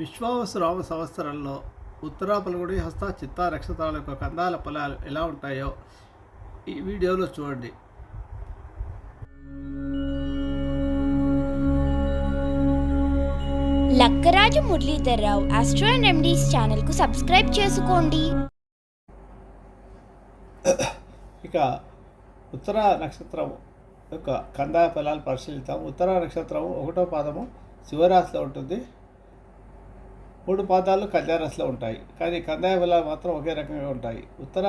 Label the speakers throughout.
Speaker 1: విశ్వావసురామ సంవత్సరంలో ఉత్తరా పలుగుడి హస్త చిత్తా నక్షత్రాల యొక్క కందాల ఫలాలు ఎలా ఉంటాయో ఈ వీడియోలో చూడండి.
Speaker 2: Lakkaraju Muralidhar Rao astro and remedies ఛానల్కు సబ్స్క్రైబ్ చేసుకోండి.
Speaker 1: ఇక ఉత్తర నక్షత్రం యొక్క కందాయ ఫలాలు పరిశీలిద్దాం. ఉత్తర నక్షత్రం ఒకటో పాదము శివరాశిలో ఉంటుంది. మూడు పాదాలు కన్యారాశిలో ఉంటాయి. కానీ కందాయ బలాలు మాత్రం ఒకే రకంగా ఉంటాయి. ఉత్తర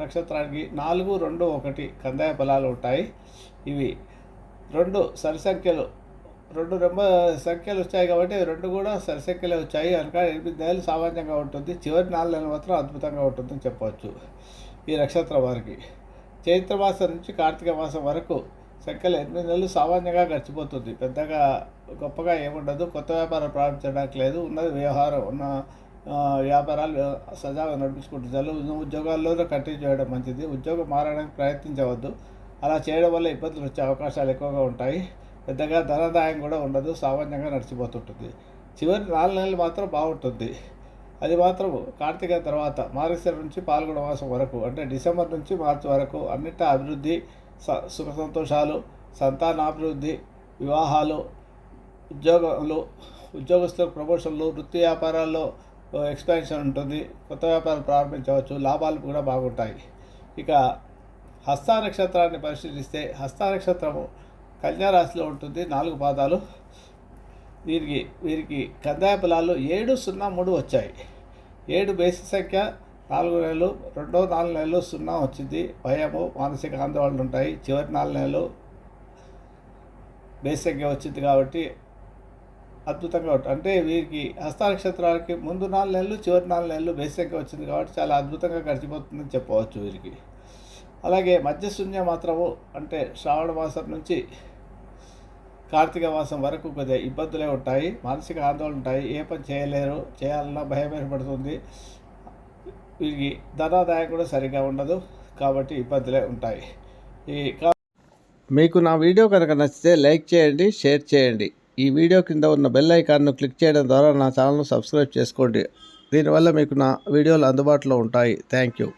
Speaker 1: నక్షత్రానికి నాలుగు రెండు ఒకటి కందాయ బలాలు ఉంటాయి. ఇవి రెండు సరి సంఖ్యలు రెండు రెంబ సంఖ్యలు వచ్చాయి కాబట్టి రెండు కూడా సరి సంఖ్యలే వచ్చాయి. కనుక ఎనిమిది నెలలు సామాన్యంగా ఉంటుంది. చివరి నాలుగు నెలలు మాత్రం అద్భుతంగా ఉంటుందని చెప్పవచ్చు ఈ నక్షత్రం వారికి. చైత్ర మాసం నుంచి కార్తీక మాసం వరకు సంఖ్యలో ఎనిమిది నెలలు సామాన్యంగా గడిచిపోతుంది. పెద్దగా గొప్పగా ఏముండదు. కొత్త వ్యాపారం ప్రారంభించడానికి లేదు ఉన్నది వ్యవహారం ఉన్న వ్యాపారాలు సజావుగా నడిపించుకుంటూ చాలు ఉద్యోగాల్లోనే కంటిన్యూ చేయడం మంచిది. ఉద్యోగం మారడానికి ప్రయత్నించవద్దు. అలా చేయడం వల్ల ఇబ్బందులు వచ్చే అవకాశాలు ఎక్కువగా ఉంటాయి. పెద్దగా ధనదాయం కూడా ఉండదు. సామాన్యంగా నడిచిపోతుంటుంది. చివరి నాలుగు నెలలు మాత్రం బాగుంటుంది. అది మాత్రం కార్తీక తర్వాత మార్గశిర నుంచి పాల్గొన మాసం వరకు అంటే డిసెంబర్ నుంచి మార్చి వరకు అన్నిటా అభివృద్ధి సుఖ సంతోషాలు సంతానాభివృద్ధి వివాహాలు ఉద్యోగాలు ఉద్యోగస్తులకు ప్రమోషన్లు వృత్తి వ్యాపారాల్లో ఎక్స్పాన్షన్ ఉంటుంది. కొత్త వ్యాపారం ప్రారంభించవచ్చు. లాభాలు కూడా బాగుంటాయి. ఇక హస్త నక్షత్రాన్ని పరిశీలిస్తే హస్త నక్షత్రము కన్యారాశిలో ఉంటుంది. నాలుగు పాదాలు. వీరికి వీరికి కందాయ ఫలాలు ఏడు సున్నా మూడు వచ్చాయి. ఏడు బేసి సంఖ్య నాలుగు నెలలు రెండో నాలుగు నెలలు సున్నా వచ్చింది. భయము మానసిక ఆందోళనలు ఉంటాయి. చివరి నాలుగు నెలలు బేసిక్గా వచ్చింది కాబట్టి అద్భుతంగా ఉంటుంది. అంటే వీరికి హస్త నక్షత్రాలకి ముందు నాలుగు నెలలు చివరి నాలుగు నెలలు బేసిక్గా వచ్చింది కాబట్టి చాలా అద్భుతంగా గడిచిపోతుందని చెప్పవచ్చు వీరికి. అలాగే మధ్యశూన్య మాత్రము అంటే శ్రావణ మాసం నుంచి కార్తీక మాసం వరకు కొద్దిగా ఇబ్బందులే ఉంటాయి. మానసిక ఆందోళన ఉంటాయి. ఏ పని చేయలేరు చేయాలన్నా భయం ఏర్పడుతుంది. వీరికి ధనాదాయం కూడా సరిగా ఉండదు కాబట్టి ఇబ్బందులే ఉంటాయి. ఈ మీకు నా వీడియో కనుక నచ్చితే లైక్ చేయండి షేర్ చేయండి. ఈ వీడియో కింద ఉన్న బెల్ ఐకాన్ను క్లిక్ చేయడం ద్వారా నా ఛానల్ను సబ్స్క్రైబ్ చేసుకోండి. దీనివల్ల మీకు నా వీడియోలు అందుబాటులో ఉంటాయి. Thank you.